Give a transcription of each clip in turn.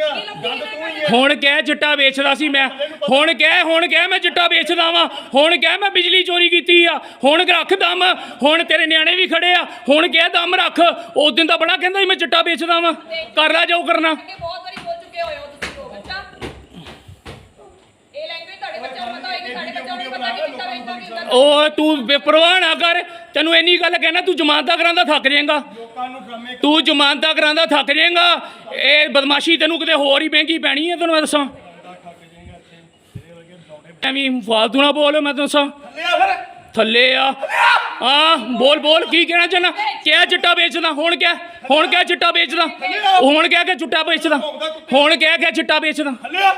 ਹੋਣੀਆਂ ਗੱਲ ਤੂੰ ਹੀ ਹੈ। ਹੁਣ ਕਹਿ ਚਿੱਟਾ ਵੇਚਦਾ ਸੀ ਮੈਂ। ਹੁਣ ਕਹਿ ਹੁਣ ਕਹਿ ਮੈਂ ਚਿੱਟਾ ਵੇਚਦਾ ਵਾਂ। ਹੁਣ ਕਹਿ ਮੈਂ ਬਿਜਲੀ ਚੋਰੀ ਕੀਤੀ ਆ। ਹੁਣ ਰੱਖ ਦਮ। ਹੁਣ ਤੇਰੇ ਨਿਆਣੇ ਵੀ ਖੜੇ ਆ। ਹੁਣ ਕਹਿ ਦਮ ਰੱਖ। ਉਸ ਦਿਨ ਤਾਂ ਬੜਾ ਕਹਿੰਦਾ ਸੀ ਮੈਂ ਚਿੱਟਾ ਵੇਚਦਾ ਵਾਂ। ਕਰ ਲੈ ਜੋ ਕਰਨਾ। ਅੱਗੇ ਬਹੁਤ ਵਾਰੀ ਬੋਲ ਚੁੱਕੇ ਹੋਏ ਹੋ ਤੁਸੀਂ ਲੋਕ ਅੱਛਾ? ਇਹ ਲੈਂਗੁਏਜ ਤੁਹਾਡੇ ਬੱਚਿਆਂ ਨੂੰ ਪਤਾ ਹੋਏਗੀ ਸਾਡੇ ਬੱਚਿਆਂ ਨੂੰ ਨਹੀਂ ਪਤਾ ਕਿ ਕਿੱਦਾਂ ਵੇਚਦਾ ਕੀ ਹੁੰਦਾ ਉਹ ਤੂੰ ਬੇਪਰਵਾਹ ਨਾ ਕਰ। ਤੈਨੂੰ ਇੰਨੀ ਗੱਲ ਕਹਿਣਾ ਤੂੰ ਜ਼ਮਾਨਤਾਂ ਕਰਾਂਦਾ ਥੱਕ ਜਾਏਗਾ। ਲੋਕਾਂ ਨੂੰ ਡਰਾਮੇ ਤੂੰ ਜ਼ਮਾਨਤਾਂ ਕਰਾਂਦਾ ਥੱਕ ਜਾਏਗਾ। ਇਹ ਬਦਮਾਸ਼ੀ ਤੈਨੂੰ ਕਿਤੇ ਹੋਰ ਹੀ ਮਹਿੰਗੀ ਪੈਣੀ ਹੈ ਤੈਨੂੰ ਮੈਂ ਦੱਸਾਂ। ਐਵੇਂ ਫਾਲਤੂ ਨਾ ਬੋਲ ਮੈਂ ਤੈਨੂੰ ਦੱਸਾਂ। ਥੱਲੇ ਆ ਹਾਂ ਬੋਲ ਬੋਲ ਕੀ ਕਹਿਣਾ ਚਾਹਨਾ ਕਿਆ ਚਿੱਟਾ ਵੇਚਦਾ? ਹੁਣ ਕਿਆ? ਹੁਣ ਕਿਆ ਚਿੱਟਾ ਵੇਚਦਾ? ਹੁਣ ਕਿਆ ਕਿ ਚਿੱਟਾ ਵੇਚਦਾ? ਹੁਣ ਕਿਆ ਕਿ ਚਿੱਟਾ ਵੇਚਦਾ?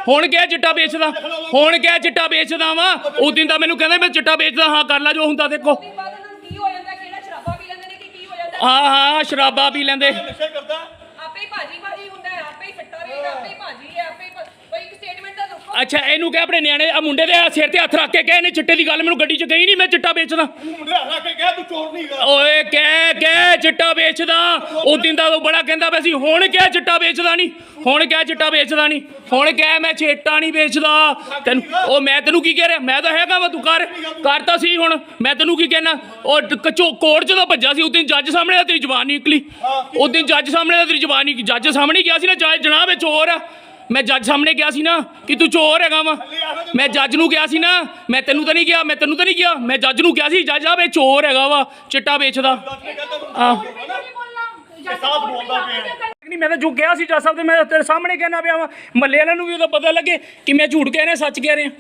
ਹੁਣ ਕਿਆ ਚਿੱਟਾ ਵੇਚਦਾ? ਹੁਣ ਕਿਆ ਚਿੱਟਾ ਵੇਚਦਾ ਵਾ? ਉਸ ਦਿਨ ਤਾਂ ਮੈਨੂੰ ਕਹਿੰਦਾ ਮੈਂ ਚਿੱਟਾ ਵੇਚਦਾ ਹਾਂ ਕਰ ਲੈ ਜੋ ਹੁੰਦਾ ਦੇਖੋ। ਹੋ ਹਾਂ ਸ਼ਰਾਬਾ ਪੀ ਲੈਂਦੇ। ਨਸ਼ਾ ਕਰਦਾ। ਆਪੇ ਹੀ ਭਾਜੀ ਭਾਜੀ ਹੁੰਦਾ ਹੈ ਆਪੇ ਹੀ ਸੱਟਾ ਵੇਚਦਾ ਆਪੇ ਹੀ ਭਾਜੀ ਹੈ ਆਪੇ ਹੀ ਭ- ਕੋਈ ਇੱਕ ਸਟੇਟਮੈਂਟ ਤਾਂ ਦੱਸੋ ਅੱਛਾ ਇਹਨੂੰ ਕਹਿ ਆਪਣੇ ਨਿਆਣੇ ਆ ਮੁੰਡੇ ਦੇ ਸਿਰ ਤੇ ਹੱਥ ਰੱਖ ਕੇ ਕਹੇ ਨੇ ਚਿੱਟੇ ਦੀ ਗੱਲ ਮੈਨੂੰ ਗੱਡੀ 'ਚ ਗਈ ਨਹੀਂ ਮੈਂ ਚਿੱਟਾ ਵੇਚਦਾ। ਤੂੰ ਮੁੰਡਾ ਲਾ ਕੇ ਕਹਿ ਤੂੰ ਚੋਰ ਨਹੀਂ ਗਾ ਓਏ ਕਹਿ ਕਹਿ ਚਿੱਟਾ ਵੇਚਦਾ। ਉਹ ਦਿਨ ਦਾ ਉਹ ਬੜਾ ਕਹਿੰਦਾ ਪਿਆ ਸੀ ਹੁਣ ਕਹਿ ਚਿੱਟਾ ਵੇਚਦਾ ਨਹੀਂ ਹੁਣ ਕਹਿ ਚਿੱਟਾ ਵੇਚਦਾ ਨਹੀਂ ਹੁਣ ਕਹਿ ਮੈਂ ਚਿੱਟਾ ਨਹੀਂ ਵੇਚਦਾ। ਤੈਨੂੰ ਉਹ ਮੈਂ ਤੈਨੂੰ ਕੀ ਕਹਿ ਰਿਹਾ? ਮੈਂ ਤਾਂ ਹੈਗਾ ਵਾ ਤੂੰ ਕਰ ਕਰ ਤਾਂ ਸੀ ਹੁਣ। ਮੈਂ ਤੈਨੂੰ ਕੀ ਕਹਿਣਾ? ਉਹ ਕਚੋ ਕੋਰਟ 'ਚ ਤਾਂ ਭੱਜਾ ਸੀ ਉਸ ਦਿਨ ਜੱਜ ਸਾਹਮਣੇ ਤੇਰੀ ਜ਼ੁਬਾਨ ਨਹੀਂ ਨਿਕਲੀ ਉਸ ਦਿਨ ਜੱਜ ਸਾਹਮਣੇ ਤੇਰੀ ਜ਼ੁਬਾਨ ਨਹੀਂ ਜੱਜ ਸਾਹਮਣੇ ਗਿਆ ਸੀ ਨਾ ਜਨਾਬ ਇਹ ਚੋਰ ਆ। ਮੈਂ ਜੱਜ ਸਾਹਮਣੇ ਗਿਆ ਸੀ ਨਾ ਕਿ ਤੂੰ ਚੋਰ ਹੈਗਾ ਵਾ। ਮੈਂ ਜੱਜ ਨੂੰ ਕਿਹਾ ਸੀ ਨਾ, ਮੈਂ ਤੈਨੂੰ ਤਾਂ ਨਹੀਂ ਕਿਹਾ, ਮੈਂ ਤੈਨੂੰ ਤਾਂ ਨਹੀਂ ਕਿਹਾ। ਮੈਂ ਜੱਜ ਨੂੰ ਕਿਹਾ ਸੀ, ਜੱਜ ਸਾਹਿਬ ਇਹ ਚੋਰ ਹੈਗਾ ਵਾ, ਚਿੱਟਾ ਵੇਚਦਾ। ਆਹ ਨਹੀਂ, ਮੈਂ ਤਾਂ ਜੋ ਕਿਹਾ ਸੀ ਜੱਜ ਸਾਹਿਬ ਦੇ ਮੈਂ ਤੇਰੇ ਸਾਹਮਣੇ ਕਹਿਣਾ ਪਿਆ ਵਾ। ਮੱਲੇ ਵਾਲਿਆਂ ਨੂੰ ਵੀ ਉਹਦਾ ਪਤਾ ਲੱਗੇ ਕਿ ਮੈਂ ਝੂਠ ਕਹਿ ਰਿਹਾ, ਸੱਚ ਕਹਿ ਰਿਹਾ।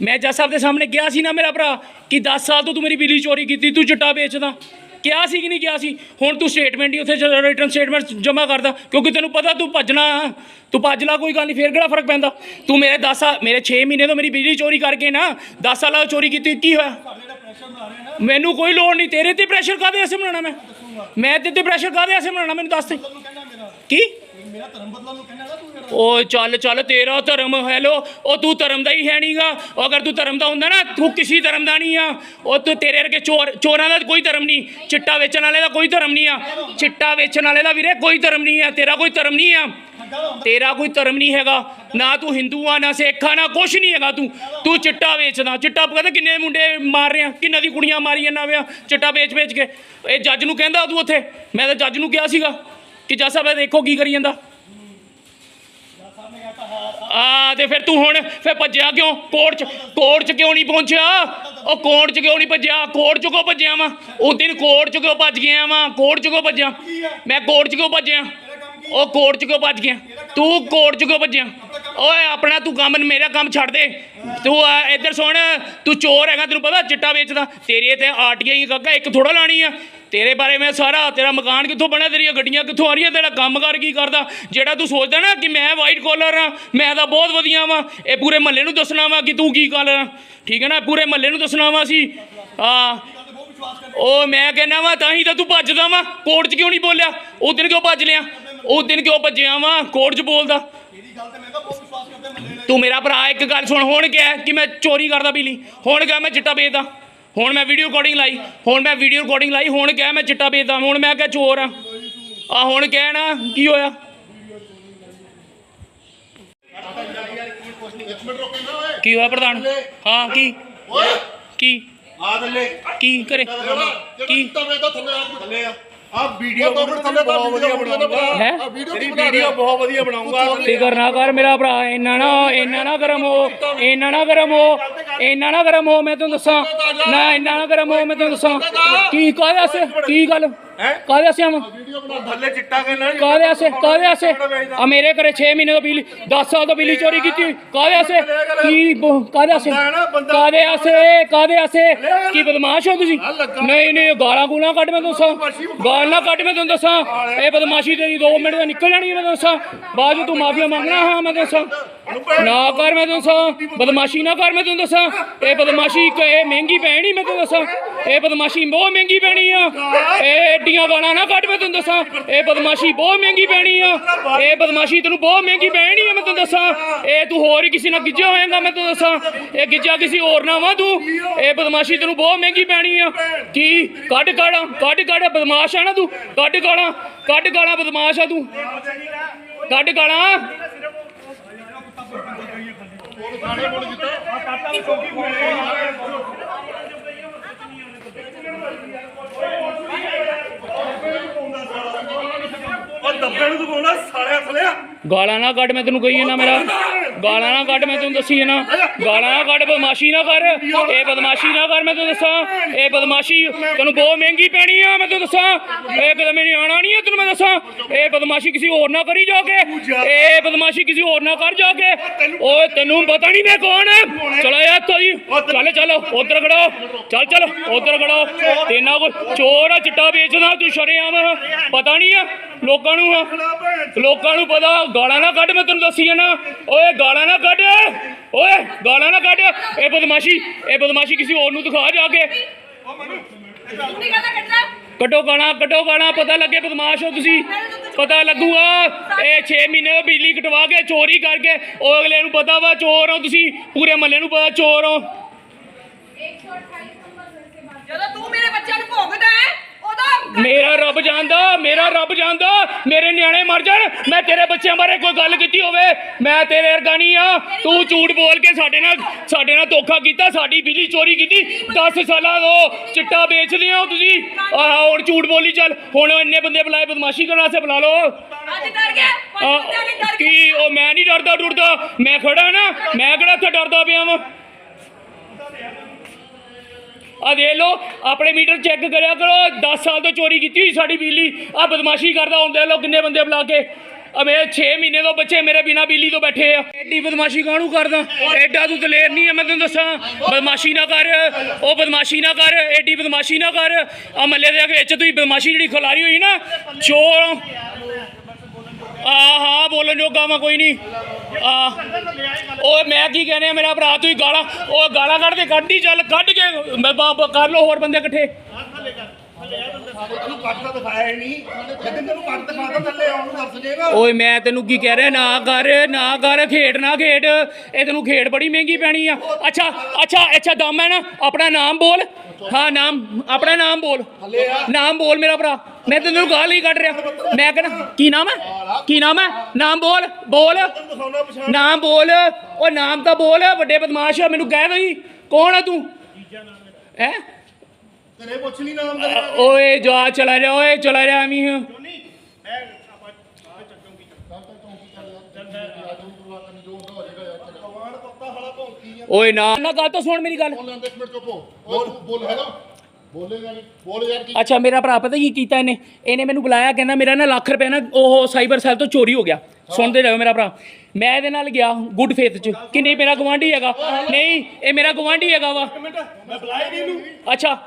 ਮੈਂ ਜੱਜ ਸਾਹਿਬ ਦੇ ਸਾਹਮਣੇ ਕਿਹਾ ਸੀ ਨਾ ਮੇਰਾ ਭਰਾ ਕਿ 10 ਸਾਲ ਤੋਂ ਤੂੰ ਮੇਰੀ ਬਿਜਲੀ ਚੋਰੀ ਕੀਤੀ, ਤੂੰ ਚਿੱਟਾ ਵੇਚਦਾ। ਕਿਹਾ ਸੀ ਕਿ ਨਹੀਂ ਕਿਹਾ ਸੀ? ਹੁਣ ਤੂੰ ਸਟੇਟਮੈਂਟ ਹੀ ਉੱਥੇ ਰਿਟਰਨ ਸਟੇਟਮੈਂਟ ਜਮ੍ਹਾਂ ਕਰਦਾ, ਕਿਉਂਕਿ ਤੈਨੂੰ ਪਤਾ ਤੂੰ ਭੱਜਣਾ ਤੂੰ ਭੱਜ ਲਾ ਕੋਈ ਗੱਲ ਨਹੀਂ, ਫੇਰ ਕਿਹੜਾ ਫ਼ਰਕ ਪੈਂਦਾ? ਤੂੰ ਮੇਰੇ 10 ਸਾਲ, ਮੇਰੇ 6 ਮਹੀਨੇ ਤੋਂ ਮੇਰੀ ਬਿਜਲੀ ਚੋਰੀ ਕਰਕੇ ਨਾ 10 ਸਾਲਾਂ ਤੋਂ ਚੋਰੀ ਕੀਤੀ, ਕੀ ਹੋਇਆ? ਮੈਨੂੰ ਕੋਈ ਲੋੜ ਨਹੀਂ, ਤੇਰੇ ਤੇ ਪ੍ਰੈਸ਼ਰ ਕਾਦੇ ਐਸੇ ਬਣਾਉਣਾ ਮੈਂ? ਮੈਂ ਤੇ ਤੇ ਪ੍ਰੈਸ਼ਰ ਕਾਦੇ ਐਸੇ ਬਣਾਉਣਾ, ਮੈਨੂੰ ਦੱਸ ਤੇ। ਕੀ? ਮੇਰਾ ਧਰਮ ਬਦਲਣ ਨੂੰ ਕਹਿੰਦਾ ਨਾ ਤੂੰ ਮੇਰਾ ਓ ਚੱਲ ਚੱਲ, ਤੇਰਾ ਧਰਮ ਹੈਲੋ ਉਹ ਤੂੰ ਧਰਮ ਦਾ ਹੀ ਹੈ ਨਹੀਂਗਾ ਅਗਰ ਤੂੰ ਧਰਮ ਦਾ ਹੁੰਦਾ ਨਾ, ਤੂੰ ਕਿਸੇ ਧਰਮ ਦਾ ਨਹੀਂ ਆ। ਉਹ ਤੂੰ ਤੇਰੇ ਵਰਗੇ ਚੋਰ, ਚੋਰਾਂ ਦਾ ਕੋਈ ਧਰਮ ਨਹੀਂ ਚਿੱਟਾ ਵੇਚਣ ਵਾਲੇ ਦਾ ਕੋਈ ਧਰਮ ਨਹੀਂ ਆ। ਚਿੱਟਾ ਵੇਚਣ ਵਾਲੇ ਦਾ ਵੀਰੇ ਕੋਈ ਧਰਮ ਨਹੀਂ ਆ। ਤੇਰਾ ਕੋਈ ਧਰਮ ਨਹੀਂ ਆ। ਤੇਰਾ ਕੋਈ ਧਰਮ ਨਹੀਂ ਹੈਗਾ। ਨਾ ਤੂੰ ਹਿੰਦੂ ਆ, ਨਾ ਸਿੱਖ ਆ, ਨਾ ਕੁਛ ਨਹੀਂ ਹੈਗਾ ਤੂੰ। ਤੂੰ ਚਿੱਟਾ ਵੇਚਦਾ। ਚਿੱਟਾ ਪਤਾ ਕਿੰਨੇ ਮੁੰਡੇ ਮਾਰ ਰਹੇ। ਆ ਕਿੰਨਾਂ ਦੀ ਕੁੜੀਆਂ ਮਾਰੀਆਂ ਨਾ ਵਿਆ ਚਿੱਟਾ ਵੇਚ ਵੇਚ ਕੇ। ਇਹ ਜੱਜ ਨੂੰ ਕਹਿੰਦਾ ਤੂੰ ਉੱਥੇ। ਮੈਂ ਤਾਂ ਜੱਜ ਨੂੰ ਕਿਹਾ ਸੀਗਾ। ਕਿ ਜੱਜ ਸਾਹਿਬ ਇਹ ਦੇਖੋ ਕੀ ਕਰੀ ਜਾਂਦਾ? ਆ ਤੇ ਫਿਰ ਤੂੰ ਹੁਣ ਫਿਰ ਭੱਜਿਆ ਕਿਉਂ? ਕੋਰਟ ਚ ਕੋਰਟ ਚ ਕਿਉਂ ਨਹੀਂ ਪਹੁੰਚਿਆ? ਉਹ ਕੋਰਟ ਚ ਕਿਉਂ ਨਹੀਂ ਭੱਜਿਆ? ਕੋਰਟ ਚ ਕਿਉਂ ਭੱਜਿਆ ਵਾ? ਉਸ ਦਿਨ ਕੋਰਟ ਚ ਕਿਉਂ ਭੱਜ ਗਿਆ ਵਾ? ਕੋਰਟ ਚ ਕਿਉਂ ਭੱਜਿਆ? ਮੈਂ ਕੋਰਟ ਚ ਕਿਉਂ ਭੱਜਿਆ? ਉਹ ਕੋਰਟ ਚ ਕਿਉਂ ਭੱਜ ਗਿਆ? ਤੂੰ ਕੋਰਟ ਚ ਕਿਉਂ ਭੱਜਿਆ? ਓਏ, ਆਪਣਾ ਤੂੰ ਕੰਮ, ਮੇਰਾ ਕੰਮ ਛੱਡ ਦੇ। ਤੂੰ ਇੱਧਰ ਸੁਣ, ਤੂੰ ਚੋਰ ਹੈਗਾ, ਤੈਨੂੰ ਪਤਾ, ਚਿੱਟਾ ਵੇਚਦਾ। ਤੇਰੀ ਤੇ ਆਰਟੀਆਈ ਹੀ ਕਾਕਾ, ਇੱਕ ਥੋੜਾ ਲਾਣੀ ਆ। ਤੇਰੇ ਬਾਰੇ ਮੈਂ ਸਾਰਾ, ਤੇਰਾ ਮਕਾਨ ਕਿੱਥੋਂ ਬਣਿਆ, ਤੇਰੀਆਂ ਗੱਡੀਆਂ ਕਿੱਥੋਂ ਆ ਰਹੀਆਂ, ਤੇਰਾ ਕੰਮਕਾਰ ਕੀ ਕਰਦਾ? ਜਿਹੜਾ ਤੂੰ ਸੋਚਦਾ ਨਾ ਕਿ ਮੈਂ ਵਾਈਟ ਕਾਲਰ ਆ, ਮੈਂ ਤਾਂ ਬਹੁਤ ਵਧੀਆ ਵਾਂ। ਇਹ ਪੂਰੇ ਮਹੱਲੇ ਨੂੰ ਦੱਸਣਾ ਵਾ ਕਿ ਤੂੰ ਕੀ ਕਾਲਰ ਆ ਠੀਕ ਹੈ ਨਾ? ਪੂਰੇ ਮਹੱਲੇ ਨੂੰ ਦੱਸਣਾ ਵਾ ਸੀ ਆ ਉਹ ਮੈਂ ਕਹਿੰਦਾ ਵਾ, ਤਾਂ ਹੀ ਤਾਂ ਤੂੰ ਭੱਜਦਾ ਵਾ। ਕੋਰਟ 'ਚ ਕਿਉਂ ਨਹੀਂ ਬੋਲਿਆ? ਉਹ ਦਿਨ ਕਿਉਂ ਭੱਜ ਲਿਆ? ਉਹ ਦਿਨ ਕਿਉਂ ਭੱਜਿਆ ਵਾ? ਕੋਰਟ 'ਚ ਬੋਲਦਾ। ਤੇ ਮੇਰਾ ਭਰਾ ਇੱਕ ਗੱਲ ਸੁਣ ਹੁਣ ਕਿਹਾ ਕਿ ਮੈਂ ਚੋਰੀ ਕਰਦਾ ਬਿਜਲੀ ਹੁਣ ਕਿਹਾ ਮੈਂ ਚਿੱਟਾ ਵੇਚਦਾ? ਹੁਣ ਮੈਂ ਵੀਡੀਓ ਰਿਕਾਰਡਿੰਗ ਲਾਈ ਹੁਣ ਮੈਂ ਵੀਡੀਓ ਰਿਕਾਰਡਿੰਗ ਲਾਈ ਹੁਣ ਕਿਹਾ ਮੈਂ ਚਿੱਟਾ ਵੇਚਦਾ? ਹੁਣ ਮੈਂ ਕਿਹਾ ਚੋਰ ਆ ਆ ਹੁਣ ਕਹਿਣਾ ਕੀ ਹੋਇਆ? ਕੀ ਹੋਇਆ ਪ੍ਰਧਾਨ? ਹਾਂ ਕੀ? ਓਏ! ਕੀ? ਆ ਥੱਲੇ। ਕੀ ਕਰੇ? ਕੀ? ਤਵੇ ਤਾਂ ਥੱਲੇ ਆ। ਥੱਲੇ ਆ ਵੀਡੀਓ ਥੱਲੇ ਬਹੁਤ ਵਧੀਆ ਬਣਾਉਂਦਾ ਹੈ? ਆ ਵੀਡੀਓ ਕੀ ਵੀਡੀਓ ਬਹੁਤ ਵਧੀਆ ਬਣਾਉਂਗਾ। ਫਿਕਰ ਨਾ ਕਰ ਮੇਰਾ ਭਰਾ ਇੰਨਾ ਨਾ ਇੰਨਾ ਨਾ ਗਰਮ ਹੋ ਇੰਨਾ ਨਾ ਗਰਮ ਹੋ। ਇੰਨਾ ਨਾ ਗਰਮ ਹੋ ਮੈਂ ਤੈਨੂੰ ਦੱਸਾਂ। ਨਾ ਇੰਨਾ ਨਾ ਗਰਮ ਹੋ ਮੈਂ ਤੈਨੂੰ ਦੱਸਾਂ। ਕੀ ਕਾਹਦੇ ਆਸੇ ਕੀ ਗੱਲ? ਕਾਹਦੇ ਆਸੇ ਆਵਾਂ? ਥੱਲੇ ਚਿੱਟਾ ਕਹਿੰਦਾ ਕਾਹਦੇ ਆਸੇ ਕਾਹਦੇ ਆਸੇ ਆ ਮੇਰੇ ਘਰੇ 6 ਮਹੀਨੇ ਤੋਂ ਬਿਜਲੀ 10 ਸਾਲ ਤੋਂ ਬਿਜਲੀ ਚੋਰੀ ਕੀਤੀ। ਕਾਹਦੇ ਆਸੇ ਕੀ ਕਾਹਦੇ ਆਸੇ ਕਾਹਦੇ ਆਸੇ ਕਾਹਦੇ ਆਸੇ ਕੀ ਬਦਮਾਸ਼ ਹੋ ਤੁਸੀਂ? ਨਹੀਂ ਨਹੀਂ ਗਾਲਾਂ ਗੂਲਾਂ ਕੱਢ ਮੈਂ ਤੁਹਾਨੂੰ ਦੱਸਾਂ। ਗਾਲ ਨਾ ਕੱਢ ਮੈਂ ਤੁਹਾਨੂੰ ਦੱਸਾਂ। ਇਹ ਬਦਮਾਸ਼ੀ ਤੇਰੀ 2 ਮਿੰਟ ਦਾ ਨਿਕਲ ਜਾਣੀ ਮੈਂ ਤੁਹਾਨੂੰ ਦੱਸਾਂ। ਬਾਅਦ ਤੂੰ ਮਾਫੀਆ ਮੰਗਣਾ ਹਾਂ ਮੈਂ ਦੱਸਾਂ। ਨਾ ਕਰ ਮੈਂ ਤੈਨੂੰ ਦੱਸਾਂ। ਬਦਮਾਸ਼ੀ ਨਾ ਕਰ ਮੈਂ ਤੈਨੂੰ ਦੱਸਾਂ। ਇਹ ਬਦਮਾਸ਼ੀ ਕ- ਇਹ ਮਹਿੰਗੀ ਪੈਣੀ ਮੈਂ ਤੈਨੂੰ ਦੱਸਾਂ। ਇਹ ਬਦਮਾਸ਼ੀ ਬਹੁਤ ਮਹਿੰਗੀ ਪੈਣੀ ਆ। ਇਹ ਏਡੀਆਂ ਗਾਲਾਂ ਨਾ ਕੱਢ ਮੈਂ ਤੈਨੂੰ ਦੱਸਾਂ। ਇਹ ਬਦਮਾਸ਼ੀ ਬਹੁਤ ਮਹਿੰਗੀ ਪੈਣੀ ਆ। ਇਹ ਬਦਮਾਸ਼ੀ ਤੈਨੂੰ ਬਹੁਤ ਮਹਿੰਗੀ ਪੈਣੀ ਆ ਮੈਂ ਤੈਨੂੰ ਦੱਸਾਂ। ਇਹ ਤੂੰ ਹੋਰ ਹੀ ਕਿਸੇ ਨਾਲ ਗਿੱਜਿਆ ਹੋਏਗਾ ਮੈਂ ਤੈਨੂੰ ਦੱਸਾਂ। ਇਹ ਗਿੱਜਿਆ ਕਿਸੇ ਹੋਰ ਨਾਲ ਵਾ ਤੂੰ। ਇਹ ਬਦਮਾਸ਼ੀ ਤੈਨੂੰ ਬਹੁਤ ਮਹਿੰਗੀ ਪੈਣੀ ਆ। ਕੀ? ਕੱਢ ਗਾਲਾਂ ਕੱਢ ਕੱਢ ਬਦਮਾਸ਼ ਆ ਨਾ ਤੂੰ। ਕੱਢ ਗਾਲਾਂ ਕੱਢ ਗਾਲਾਂ ਬਦਮਾਸ਼ ਆ ਤੂੰ। ਕੱਢ ਗਾਲਾਂ ਥਾਣੇ ਬੋਲ ਜਿੱਤਾ ਉਹ ਦੱਬੇ ਨੂੰ ਤੂੰ ਸਾਲਿਆ ਥਲਿਆ ਗਾਲਾਂ ਨਾ ਕੱਢ, ਮੈਂ ਤੈਨੂੰ ਕਹੀ ਨਾ ਮੇਰਾ। ਗਾਲਾਂ ਨਾ ਕੱਢ, ਮੈਂ ਤੈਨੂੰ ਦੱਸੀ ਨਾ ਗਾਲਾਂ ਨਾ ਕੱਢ, ਬਦਮਾਸ਼ੀ ਨਾ ਕਰ। ਇਹ ਬਦਮਾਸ਼ੀ ਨਾ ਕਰ, ਮੈਂ ਤੈਨੂੰ ਦੱਸਾਂ। ਇਹ ਬਦਮਾਸ਼ੀ ਤੈਨੂੰ ਬਹੁਤ ਮਹਿੰਗੀ ਪੈਣੀ ਆ, ਮੈਂ ਤੈਨੂੰ ਦੱਸਾਂ। ਇਹ ਕਦਮ ਨਹੀਂ ਆਣਾ ਨਹੀਂ ਆ, ਤੈਨੂੰ ਮੈਂ ਦੱਸਾਂ। ਇਹ ਬਦਮਾਸ਼ੀ ਕਿਸੇ ਹੋਰ ਨਾ ਕਰੀ ਜਾ ਕੇ ਇਹ ਬਦਮਾਸ਼ੀ ਕਿਸੇ ਹੋਰ ਨਾ ਕਰ ਜਾ ਕੇ ਓਏ, ਤੈਨੂੰ ਪਤਾ ਨਹੀਂ ਮੈਂ ਕੌਣ ਆ। ਚਲੋ ਯਾਰ ਇੱਥੋਂ ਚੱਲ ਚੱਲ, ਉਧਰ ਖੜੋ। ਚੱਲ ਚੱਲ, ਉਧਰ ਖੜੋ। ਤੇਨਾ ਕੋ ਚੋਰ ਆ, ਚਿੱਟਾ ਵੇਚਦਾ, ਤੂੰ ਸ਼ਰੇਆਮ। ਆ। ਪਤਾ ਨਹੀਂ ਆ। ਲੋਕਾਂ ਨੂੰ ਲੋਕਾਂ ਨੂੰ ਪਤਾ, ਗਾਲਾਂ ਨਾ ਕੱਢ, ਮੈਂ ਤੈਨੂੰ ਦੱਸੀ ਨਾ ਓਏ, ਗਾਲਾਂ ਨਾ ਕੱਢ। ਓਏ, ਗਾਲਾਂ ਨਾ ਕੱਢ। ਇਹ ਬਦਮਾਸ਼ੀ ਇਹ ਬਦਮਾਸ਼ੀ ਕਿਸੇ ਹੋਰ ਨੂੰ ਦਿਖਾ ਜਾ ਕੇ। ਕੱਢੋ ਗਾਲਾਂ ਕੱਢੋ ਗਾਲਾਂ। ਪਤਾ ਲੱਗੇ ਬਦਮਾਸ਼ ਹੋ ਤੁਸੀਂ। ਪਤਾ ਲੱਗੂਗਾ। ਇਹ 6 ਮਹੀਨੇ ਬਿਜਲੀ ਕਟਵਾ ਕੇ, ਚੋਰੀ ਕਰਕੇ, ਉਹ ਅਗਲੇ ਨੂੰ ਪਤਾ ਵਾ, ਚੋਰ ਹੋ ਤੁਸੀਂ। ਪੂਰੇ ਮਹੱਲੇ ਨੂੰ ਪਤਾ, ਚੋਰ ਹੋ। ਜਦੋਂ ਤੂੰ ਮੇਰੇ ਬੱਚਿਆਂ ਨੂੰ ਭੋਗਦਾ ਹੈ ਮੇਰਾ ਰੱਬ ਜਾਣਦਾ। ਮੇਰਾ ਰੱਬ ਜਾਣਦਾ ਮੇਰੇ ਨਿਆਣੇ ਮਰ ਜਾਣ ਮੈਂ ਤੇਰੇ ਬੱਚਿਆਂ ਬਾਰੇ ਕੋਈ ਗੱਲ ਕੀਤੀ ਹੋਵੇ ਮੈਂ ਤੇਰੇ ਵਰਗਾ ਨਹੀਂ ਆ। ਤੂੰ ਝੂਠ ਬੋਲ ਕੇ ਸਾਡੇ ਨਾਲ ਸਾਡੇ ਨਾਲ ਧੋਖਾ ਕੀਤਾ ਸਾਡੀ ਬਿਜਲੀ ਚੋਰੀ ਕੀਤੀ 10 ਸਾਲਾਂ ਤੋਂ ਚਿੱਟਾ ਵੇਚਦੇ ਹੋ ਤੁਸੀਂ। ਆਹ ਹੁਣ ਝੂਠ ਬੋਲੀ ਚੱਲ ਹੁਣ ਇੰਨੇ ਬੰਦੇ ਬੁਲਾਏ ਬਦਮਾਸ਼ੀ ਕਰਨ ਵਾਸਤੇ ਬੁਲਾ ਲਓ। ਅੱਜ ਡਰ ਗਿਆ? ਕੀ ਉਹ ਮੈਂ ਨਹੀਂ ਡਰਦਾ ਡੁਰਦਾ ਮੈਂ ਖੜਾ ਨਾ ਮੈਂ ਕਿਹੜਾ ਇੱਥੇ ਡਰਦਾ ਪਿਆ ਵਾਂ? ਆ ਦੇਖ ਲਓ, ਆਪਣੇ ਮੀਟਰ ਚੈੱਕ ਕਰਿਆ ਕਰੋ 10 ਸਾਲ ਤੋਂ ਚੋਰੀ ਕੀਤੀ ਹੋਈ ਸਾਡੀ ਬਿਜਲੀ। ਆ ਬਦਮਾਸ਼ੀ ਕਰਦਾ ਹੁੰਦੇ ਲੋ ਕਿੰਨੇ ਬੰਦੇ ਬੁਲਾ ਕੇ। ਆ ਮੇਰੇ 6 ਮਹੀਨੇ ਤੋਂ ਬੱਚੇ ਮੇਰੇ ਬਿਨਾ ਬਿਜਲੀ ਤੋਂ ਬੈਠੇ ਆ। ਐਡੀ ਬਦਮਾਸ਼ੀ ਕਾਹਨੂੰ ਕਰਦਾ? ਐਡਾ ਤੂੰ ਦਲੇਰ ਨਹੀਂ ਆ, ਮੈਂ ਤੈਨੂੰ ਦੱਸਾਂ। ਬਦਮਾਸ਼ੀ ਨਾ ਕਰ, ਉਹ ਬਦਮਾਸ਼ੀ ਨਾ ਕਰ, ਐਡੀ ਬਦਮਾਸ਼ੀ ਨਾ ਕਰ। ਆ ਮੱਲੇ ਦੇ ਵਿੱਚ ਤੁਸੀਂ ਬਦਮਾਸ਼ੀ ਜਿਹੜੀ ਖਿਲਾਰੀ ਹੋਈ ਨਾ, ਚੋਰ। ਆ ਹਾਂ ਬੋਲਣ ਜੋਗਾ ਮੈਂ ਕੋਈ ਨਹੀਂ। ਆ ਉਹ ਮੈਂ ਕੀ ਕਹਿੰਦੇ ਆ ਮੇਰਾ ਭਰਾ ਤੂੰ ਗਾਲਾਂ, ਉਹ ਗਾਲਾਂ ਕੱਢ ਦੇ ਕੱਢ ਹੀ ਚੱਲ ਕੱਢ। ਕੇ ਮੈਂ ਬਾਪ ਕਰ ਲੋ ਹੋਰ ਬੰਦੇ ਇਕੱਠੇ। ਤੈਨੂੰ ਕੱਟ ਤਾਂ ਦਿਖਾਇਆ ਹੀ ਨਹੀਂ। ਜਦੋਂ ਤੈਨੂੰ ਕੱਟ ਦਿਖਾਤਾ ਥੱਲੇ ਆਉਣ ਨੂੰ ਦੱਸ ਜੇਗਾ। ਓਏ ਮੈਂ ਤੈਨੂੰ ਕੀ ਕਹਿ ਰਿਹਾ? ਨਾ ਕਰ ਨਾ ਕਰ ਖੇਡ ਨਾ ਖੇਡ। ਇਹ ਤੈਨੂੰ ਖੇਡ ਬੜੀ ਮਹਿੰਗੀ ਪੈਣੀ ਆ। ਅੱਛਾ ਅੱਛਾ ਅੱਛਾ ਦਮ ਹੈ ਨਾ। ਆਪਣਾ ਨਾਮ ਬੋਲ। ਹਾਂ ਨਾਮ ਆਪਣਾ ਨਾਮ ਬੋਲ। ਨਾਮ ਬੋਲ ਮੇਰਾ ਭਰਾ। ਮੈਂ ਤੈਨੂੰ ਗਾਲ ਹੀ ਕੱਢ ਰਿਹਾ। ਮੈਂ ਕਹਿੰਦਾ ਕੀ ਨਾਮ ਹੈ? ਕੀ ਨਾਮ ਹੈ? ਨਾਮ ਬੋਲ ਬੋਲ। ਨਾਮ ਬੋਲ। ਉਹ ਨਾਮ ਤਾਂ ਬੋਲ ਵੱਡੇ ਬਦਮਾਸ਼ ਮੈਨੂੰ ਕਹਿ ਦਈ। ਕੌਣ ਆ ਤੂੰ? ਹੈ? ਤੇਰੇ ਪੁੱਛ ਨਹੀਂ ਨਾਮ ਦਾ ਓਏ ਜਾ ਚਲਾ ਜਾ ਓਏ ਚਲਾ ਜਾ ਐਵੇਂ ਹੀ। ਕਮਾਂਡ ਪੱਤਾ ਹਾਲਾ ਭੌਂਕੀ ਆ। ਓਏ ਨਾ ਨਾ ਗੱਲ ਤਾਂ ਸੁਣ ਮੇਰੀ ਗੱਲ। ਬੋਲ ਲੈਂਦੇ ਇੱਕ ਮਿੰਟ ਚੁੱਪ ਹੋ। ਓਏ ਤੂੰ ਬੋਲ ਹੈਗਾ। ਬੋਲੇਗਾ ਨਹੀਂ ਬੋਲ ਯਾਰ ਕੀ। ਅੱਛਾ ਮੇਰਾ ਭਰਾ ਪਤਾ ਕੀ ਕੀਤਾ ਇਹਨੇ? ਇਹਨੇ ਮੈਨੂੰ ਬੁਲਾਇਆ ਕਹਿੰਦਾ ਮੇਰਾ ਨਾ ਲੱਖ ਰੁਪਏ ਨਾ ਉਹ ਸਾਈਬਰ ਸੈੱਲ ਤੋਂ ਚੋਰੀ ਹੋ ਗਿਆ। ਸੁਣਦੇ ਰਹੋ ਮੇਰਾ ਭਰਾ। ਮੈਂ ਇਹਦੇ ਨਾਲ ਗਿਆ ਗੁੱਡ ਫੇਥ ਚ। ਕਿ ਨਹੀਂ ਮੇਰਾ ਗਵਾਂਢੀ ਹੈਗਾ। ਨਹੀਂ ਇਹ ਮੇਰਾ ਗਵਾਂਢੀ ਹੈਗਾ ਵਾ। ਮੈਂ ਬੁਲਾਇਆ ਨਹੀਂ ਇਹਨੂੰ। ਅੱਛਾ।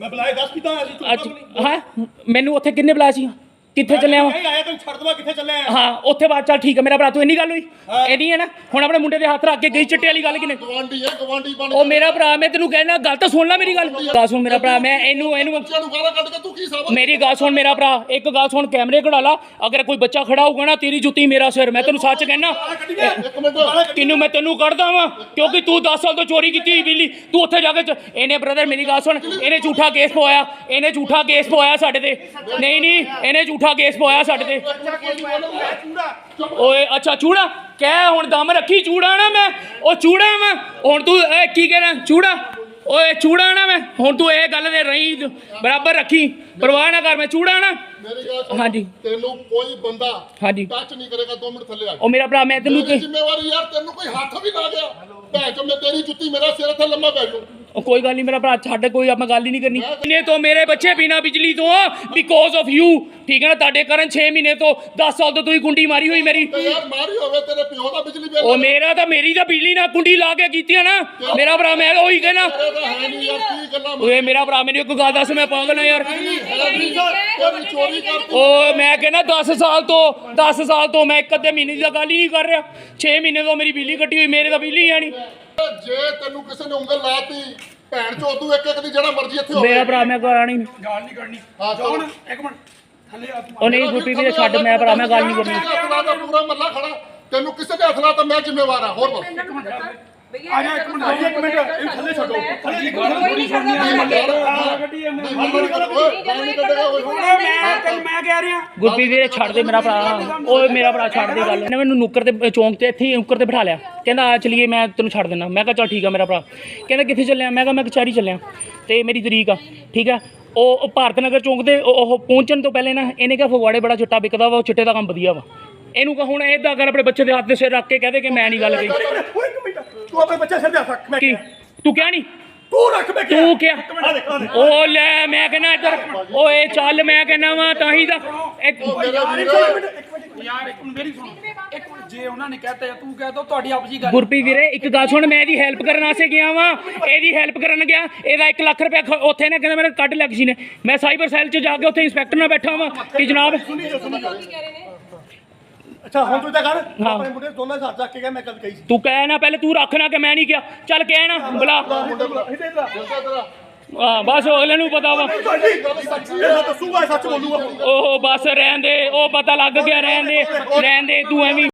ਮੈਂ ਬੁਲਾਇਆ ਦੱਸ ਕਿਦਾਂ ਆਇਆ ਸੀ ਤੂੰ। ਅੱਛਾ ਹਾਂ? ਮੈਨੂੰ ਉੱਥੇ ਕਿੰਨੇ ਬੁਲਾਇਆ ਸੀ? ਕਿੱਥੇ ਚੱਲਿਆ ਵਾ ਨਹੀਂ ਆਇਆ ਤੈਨੂੰ ਛੱਡ ਦਵਾ ਕਿੱਥੇ ਚੱਲਿਆ ਆ? ਹਾਂ ਉੱਥੇ ਬਾਤ ਚੱਲ ਠੀਕ ਹੈ ਮੇਰਾ ਭਰਾ ਤੂੰ ਇੰਨੀ ਗੱਲ ਹੋਈ? ਇੰਨੀ ਹੈ ਨਾ ਹੁਣ ਆਪਣੇ ਮੁੰਡੇ ਦੇ ਹੱਥ ਰੱਖ ਕੇ ਗਈ ਚਿੱਟੇ ਵਾਲੀ ਗੱਲ ਕਿਨੇ? ਗਵਾਂਡੀ ਹੈ ਗਵਾਂਡੀ ਬਣ ਉਹ ਮੇਰਾ ਭਰਾ ਮੈਂ ਤੈਨੂੰ ਕਹਿਣਾ ਗੱਲ ਤਾਂ ਸੁਣ ਲੈ ਮੇਰੀ ਗੱਲ। ਗੱਲ ਸੁਣ ਮੇਰਾ ਭਰਾ ਮੈਂ ਇਹਨੂੰ ਇਹਨੂੰ ਬੱਚਿਆਂ ਨੂੰ ਗਾਲਾਂ ਕੱਢ ਕੇ ਤੂੰ ਕੀ ਸਾਬਤ ਮੇਰੀ ਗੱਲ ਸੁਣ ਮੇਰਾ ਭਰਾ ਇੱਕ ਗੱਲ ਸੁਣ ਕੈਮਰੇ ਕਢਾ ਲਾ। ਅਗਰ ਕੋਈ ਬੱਚਾ ਖੜਾ ਹੋਊਗਾ ਨਾ ਤੇਰੀ ਜੁੱਤੀ ਮੇਰਾ ਸਿਰ ਮੈਂ ਤੈਨੂੰ ਸੱਚ ਕਹਿਣਾ। ਇੱਕ ਮਿੰਟ। ਤੈਨੂੰ ਮੈਂ ਤੈਨੂੰ ਕੱਢਦਾ ਵਾਂ ਕਿਉਂਕਿ ਤੂੰ 10 ਸਾਲ ਤੋਂ ਚੋਰੀ ਕੀਤੀ ਹੋਈ ਬਿੱਲੀ। ਤੂੰ ਉੱਥੇ ਜਾ ਕੇ ਇਹਨੇ ਬ੍ਰਦਰ ਮੇਰੀ ਗੱਲ ਸੁਣ ਇਹਨੇ ਝੂਠਾ ਕੇਸ ਪਵਾਇਆ ਇਹਨੇ ਝੂਠਾ ਕੇਸ ਪਵਾਇਆ ਸਾਡੇ ਤੇ। ਨਹੀਂ ਨਹੀਂ ਇਹਨੇ ਝੂਠਾ ਕੇਸ ਪਵਾਇਆ ਸਾਡੇ ਤੇ ਓਏ ਅੱਛਾ ਚੂੜਾ? ਕਹਿ ਹੁਣ ਦਮ ਰੱਖੀ ਚੂੜਾ ਨਾ ਮੈਂ। ਉਹ ਚੂੜਾ ਮੈਂ। ਹੁਣ ਤੂੰ ਇਹ ਕੀ ਕਹਿ ਰਿਹਾ? ਚੂੜਾ? ਓਏ ਚੂੜਾ ਨਾ ਮੈਂ। ਹੁਣ ਤੂੰ ਇਹ ਗੱਲ ਦੇ ਰਹੀ ਬਰਾਬਰ ਰੱਖੀ। ਪਰਵਾਹ ਨਾ ਕਰ ਮੈਂ ਚੂੜਾ ਨਾ। ਹਾਂਜੀ। ਤੈਨੂੰ ਕੋਈ ਬੰਦਾ ਹਾਂਜੀ। ਟੱਚ ਨਹੀਂ ਕਰੇਗਾ 2 ਮਿੰਟ ਥੱਲੇ ਆ ਉਹ ਮੇਰਾ ਭਰਾ ਮੈਂ ਤੈਨੂੰ ਜ਼ਿੰਮੇਵਾਰੀ ਯਾਰ ਤੈਨੂੰ ਕੋਈ ਹੱਥ ਵੀ ਲਾ ਗਿਆ। ਭੈਣ ਚੋ ਮੈਂ ਤੇਰੀ ਜੁੱਤੀ ਮੇਰਾ ਸਿਰ ਤੇ ਲੰਮਾ ਪੈ ਉਹ ਕੋਈ ਗੱਲ ਨਹੀਂ ਮੇਰਾ ਭਰਾ ਛੱਡ ਕੋਈ ਆਪਾਂ ਗੱਲ ਹੀ ਨਹੀਂ ਕਰਨੀ। ਇਹਨੇ ਤੋਂ ਮੇਰੇ ਬੱਚੇ ਬਿਨਾ ਬਿਜਲੀ ਤੋਂ ਬਿਕੋਜ਼ ਆਫ ਯੂ ਠੀਕ ਹੈ ਨਾ ਤੁਹਾਡੇ ਕਾਰਨ 6 ਮਹੀਨੇ ਤੋਂ 10 ਸਾਲ ਤੋਂ ਤੁਸੀਂ ਕੁੰਡੀ ਮਾਰੀ ਹੋਈ ਮੇਰੀ। ਤੇ ਯਾਰ ਮਾਰੀ ਹੋਵੇ ਤੇਰੇ ਪਿਓ ਦਾ ਬਿਜਲੀ ਬਿੱਲ। ਉਹ ਮੇਰਾ ਤਾਂ ਮੇਰੀ ਤਾਂ ਬਿਜਲੀ ਨਾਲ ਕੁੰਡੀ ਲਾ ਕੇ ਕੀਤੀ ਆ ਨਾ ਮੇਰਾ ਭਰਾ ਮੈਂ ਉਹੀ ਕਹਿਣਾ। ਓਏ ਮੇਰਾ ਭਰਾ ਮੈਨੂੰ ਇੱਕ ਗੱਲ ਦੱਸ ਮੈਂ ਪਾਗਲ ਆ ਯਾਰ। ਓ ਮੈਂ ਕਹਿੰਦਾ 10 ਸਾਲ ਤੋਂ 10 ਸਾਲ ਤੋਂ ਮੈਂ ਇੱਕ ਅੱਧੇ ਮਹੀਨੇ ਦੀ ਗੱਲ ਹੀ ਨਹੀਂ ਕਰ ਰਿਹਾ। 6 ਮਹੀਨੇ ਤੋਂ ਮੇਰੀ ਬਿਜਲੀ ਕੱਟੀ ਹੋਈ ਮੇਰੇ ਤਾਂ ਬਿਜਲੀ ਹੈ ਨਹੀਂ। ਜੇ ਤੈਨੂੰ ਕਿਸੇ ਨੇ ਉਂਗਲ ਲਾਤੀ ਭੈਣ ਚੋ ਤੂੰ ਇੱਕ ਇੱਕ ਦੀ ਜਿਹੜਾ ਮਰਜ਼ੀ ਇੱਥੇ ਹੋਵੇ। ਮੇਰਾ ਭਰਾ ਮੈਂ ਕਰਾਣੀ ਨਹੀਂ ਗਾਲ ਨਹੀਂ ਕਰਨੀ। ਹਾਂ, ਚਲੋ। ਜੌਨ ਇੱਕ ਮਿੰਟ। ਥੱਲੇ ਆ ਤੂੰ ਉਹ ਨਹੀਂ ਗੁੱਪੀ ਵੀ ਛੱਡ ਮੈਂ ਭਰਾ ਮੈਂ ਗੱਲ ਨਹੀਂ ਕਰਨੀ। ਹੱਥ ਦਾ ਪੂਰਾ ਮੱਲਾ ਖੜਾ। ਤੈਨੂੰ ਕਿਸੇ ਦੇ ਹੱਥ ਲਾ ਤਾਂ ਮੈਂ ਜ਼ਿੰਮੇਵਾਰ ਆ ਹੋਰ ਬਸ ਭਈ ਆ ਜਾ ਇੱਕ ਮਿੰਟ, ਆ ਜਾ ਇੱਕ ਮਿੰਟ, ਇਹਨੂੰ ਥੱਲੇ ਛੱਡੋ। ਥੱਲੇ ਇੱਕ ਮਿੰਟ, ਕੋਈ ਨਹੀਂ ਕਰਦਾ ਥੱਲੇ ਗੱਡੀ ਇਹਨੇ। ਨਹੀਂ ਜਦੋਂ ਇਹ ਕਰਦਾ ਤੁਸੀਂ ਮੈਂ ਤੈਨੂੰ ਮੈਂ ਕਹਿ ਰਿਹਾ। ਗੁਰਪ੍ਰੀਤ ਵੀਰੇ ਛੱਡ ਦੇ ਮੇਰਾ ਭਰਾ। ਓਏ ਮੇਰਾ ਭਰਾ ਛੱਡ ਦੇ ਗੱਲ। ਇਹਨੇ ਮੈਨੂੰ ਨੁੱਕਰ ਤੇ ਚੌਂਕ ਤੇ ਇੱਥੇ ਹੀ ਨੁੱਕਰ ਤੇ ਬਿਠਾ ਲਿਆ। ਕਹਿੰਦਾ ਆ ਚਲੀਏ ਮੈਂ ਤੈਨੂੰ ਛੱਡ ਦਿੰਦਾ। ਮੈਂ ਕਿਹਾ ਚੱਲ ਠੀਕ ਆ ਮੇਰਾ ਭਰਾ। ਕਹਿੰਦਾ ਕਿੱਥੇ ਚੱਲਿਆ? ਮੈਂ ਕਿਹਾ ਮੈਂ ਕਚਹਿਰੀ ਚੱਲਿਆ। ਤੇ ਮੇਰੀ ਤਰੀਕ ਆ ਠੀਕ ਆ? ਉਹ ਭਾਰਤ ਨਗਰ ਚੌਂਕ ਦੇ ਉਹ ਉਹ ਪਹੁੰਚਣ ਤੋਂ ਪਹਿਲੇ ਨਾ ਇਹਨੇ ਕਿਹਾ ਫਗਵਾੜੇ ਬੜਾ ਚਿੱਟਾ ਵਿਕਦਾ ਵਾ ਉਹ ਚਿੱਟੇ ਦਾ ਕੰਮ ਵਧੀਆ ਵਾ। ਇਹਨੂੰ ਕਹ ਹੁਣ ਏਦਾਂ ਕਰ ਆਪਣੇ ਬੱਚੇ ਦੇ ਹੱਥ ਦੇ ਸਿਰ ਰੱਖ ਕੇ ਕਹਦੇ ਕਿ ਮੈਂ ਨਹੀਂ ਗੱਲ ਕਹੀ। ਓਏ ਇੱਕ ਮਿੰਟ ਤੂੰ ਆਪਣੇ ਬੱਚੇ ਸਿਰ ਜਾ ਸਕ ਮੈਂ ਕੀ? ਤੂੰ ਕਿਹਾ ਨਹੀਂ? ਤੂੰ ਰੱਖ ਮੈਂ ਕਿਹਾ। ਤੂੰ ਕਿਹਾ? ਉਹ ਲੈ ਮੈਂ ਕਹਿੰਦਾ ਇੱਧਰ ਓਏ ਚੱਲ ਮੈਂ ਕਹਿੰਦਾ ਵਾ ਤਾਂ ਹੀ ਤਾਂ। ਇੱਕ ਮਿੰਟ ਇੱਕ ਮਿੰਟ। ਯਾਰ ਇੱਕ ਮਿੰਟ ਮੇਰੀ ਸੁਣ। ਇੱਕ ਜੇ ਉਹਨਾਂ ਨੇ ਕਹਤਾ ਤੂੰ ਕਹਿ ਦੋ ਤੁਹਾਡੀ ਆਪਸ ਦੀ ਗੱਲ ਗੁਰਪ੍ਰੀਤ ਵੀਰੇ ਇੱਕ ਗੱਲ ਸੁਣ ਮੈਂ ਇਹਦੀ ਹੈਲਪ ਕਰਨ ਵਾਸਤੇ ਗਿਆ ਵਾਂ। ਇਹਦੀ ਹੈਲਪ ਕਰਨ ਗਿਆ। ਇਹਦਾ 1 ਲੱਖ ਰੁਪਏ ਉੱਥੇ ਨੇ ਕਹਿੰਦਾ ਮੇਰਾ ਕੱਢ ਲਿਆ ਕਿਸੇ ਨੇ। ਮੈਂ ਸਾਈਬਰ ਸੈੱਲ 'ਚ ਜਾ ਕੇ ਉੱਥੇ ਇੰਸਪੈਕਟਰ ਨਾਲ ਬੈਠਾ ਵਾਂ। ਕਿ ਜਨਾਬ? ਸੁਣੀ ਜਾ ਸੁਣੀ ਜਾ। ਕੀ ਕਹਿ ਰਹੇ ਨੇ? ਅੱਛਾ ਹੁਣ ਤੂੰ ਤਾਂ ਕਰ ਹਾਂ। ਆਪਣੇ ਮੁੰਡੇ ਦੋਨਾਂ ਸਾਥ ਚੱਕ ਕੇ ਗਿਆ ਮੈਂ ਕੱਲ ਕਹੀ ਸੀ। ਤੂੰ ਕਹਿ ਨਾ ਪਹਿਲੇ ਤੂੰ ਰੱਖ ਨਾ ਕਿ ਮੈਂ ਨਹੀਂ ਕਿਹਾ। ਚੱਲ ਕਹਿ ਨਾ ਬੁਲਾ। ਹਾਂ ਬਸ ਅਗਲੇ ਨੂੰ ਪਤਾ ਵਾ। ਤੁਹਾਡੀ ਇਹ ਦੱਸੂਗਾ ਇਹ ਸੱਚ ਬੋਲੂਗਾ। ਉਹ ਬਸ ਰਹਿਣ ਦੇ ਉਹ ਪਤਾ ਲੱਗ ਗਿਆ ਰਹਿਣ ਦੇ ਰਹਿਣ ਦੇ ਤੂੰ ਐਵੇਂ